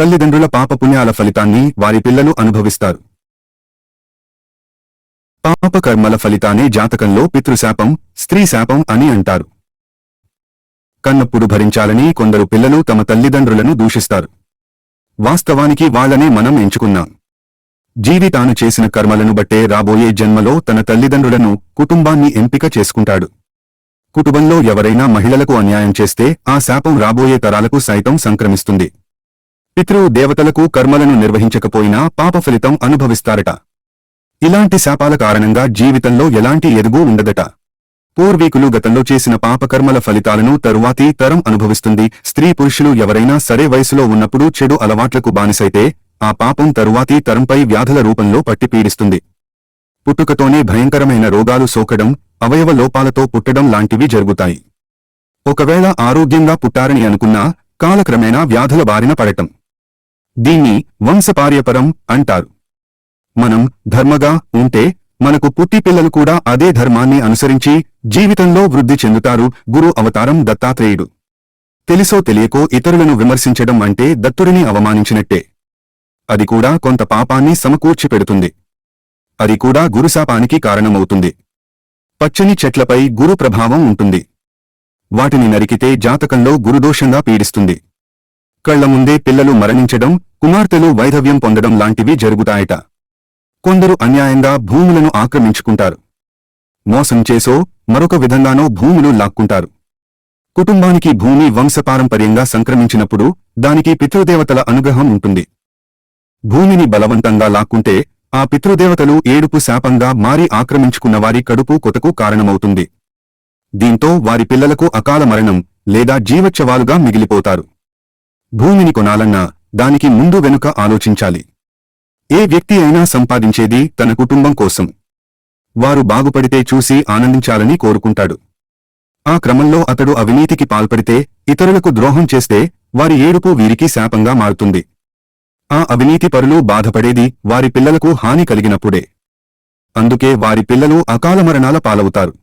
తల్లిదండ్రుల పాపపుణ్యాల ఫలితాన్ని వారి పిల్లలు అనుభవిస్తారు. పాపకర్మల ఫలితాన్ని జాతకంలో పితృశాపం స్త్రీ శాపం అని అంటారు. కన్నప్పుడు భరించాలని కొందరు పిల్లలు తమ తల్లిదండ్రులను దూషిస్తారు. వాస్తవానికి వాళ్ళనే మనం ఎంచుకున్నాం. జీవి తాను చేసిన కర్మలను బట్టే రాబోయే జన్మలో తన తల్లిదండ్రులను కుటుంబాన్ని ఎంపిక చేసుకుంటాడు. కుటుంబంలో ఎవరైనా మహిళలకు అన్యాయం చేస్తే ఆ శాపం రాబోయే తరాలకు సైతం సంక్రమిస్తుంది. పితృ దేవతలకు కర్మలను నిర్వహించకపోయినా పాప ఫలితం అనుభవిస్తారట. ఇలాంటి శాపాల కారణంగా జీవితంలో ఎలాంటి ఎదుగు ఉండదట. పూర్వీకులు గతంలో చేసిన పాపకర్మల ఫలితాలను తరువాతి తరం అనుభవిస్తుంది. స్త్రీ పురుషులు ఎవరైనా సరే వయసులో ఉన్నప్పుడు చెడు అలవాట్లకు బానిసైతే ఆ పాపం తరువాతి తరంపై వ్యాధుల రూపంలో పట్టి పీడిస్తుంది. పుట్టుకతోనే భయంకరమైన రోగాలు సోకడం అవయవ లోపాలతో పుట్టడం లాంటివి జరుగుతాయి. ఒకవేళ ఆరోగ్యంగా పుట్టారని అనుకున్నా కాలక్రమేణా వ్యాధుల బారిన పడటం. దీన్ని వంశపార్యపరం అంటారు. మనం ధర్మగా ఉంటే మనకు పుట్టి పిల్లలు కూడా అదే ధర్మాన్ని అనుసరించి జీవితంలో వృద్ధి చెందుతారు గురు అవతారం దత్తాత్రేయుడు. తెలిసో తెలియకో ఇతరులను విమర్శించడం అంటే దత్తుడిని అవమానించినట్టే. అది కూడా కొంత పాపాన్ని సమకూర్చి పెడుతుంది. అది కూడా గురుశాపానికి కారణమవుతుంది. పచ్చని చెట్లపై గురు ప్రభావం ఉంటుంది. వాటిని నరికితే జాతకంలో గురుదోషంగా పీడిస్తుంది. కళ్ళ ముందే పిల్లలు మరణించడం కుమార్తెలు వైధవ్యం పొందడం లాంటివి జరుగుతాయట. కొందరు అన్యాయంగా భూములను ఆక్రమించుకుంటారు. మోసం చేసో మరొక విధంగానో భూములు లాక్కుంటారు. కుటుంబానికి భూమి వంశపారంపర్యంగా సంక్రమించినప్పుడు దానికి పితృదేవతల అనుగ్రహం ఉంటుంది. భూమిని బలవంతంగా లాక్కుంటే ఆ పితృదేవతలు ఏడుపు శాపంగా మారి ఆక్రమించుకున్న వారి కడుపు కొతకు కారణమవుతుంది. దీంతో వారి పిల్లలకు అకాల మరణం లేదా జీవచ్చవాలుగా మిగిలిపోతారు. భూమిని కొనాలన్నా దానికి ముందు వెనుక ఆలోచించాలి. ఏ వ్యక్తి అయినా సంపాదించేది తన కుటుంబం కోసం. వారు బాగుపడితే చూసి ఆనందించాలని కోరుకుంటాడు. ఆ క్రమంలో అతడు అవినీతికి పాల్పడితే ఇతరులకు ద్రోహం చేస్తే వారి ఏడుపు వీరికి శాపంగా మారుతుంది. ఆ అవినీతి పరులు బాధపడేది వారి పిల్లలకు హాని కలిగినప్పుడే. అందుకే వారి పిల్లలు అకాల మరణాల పాలవుతారు.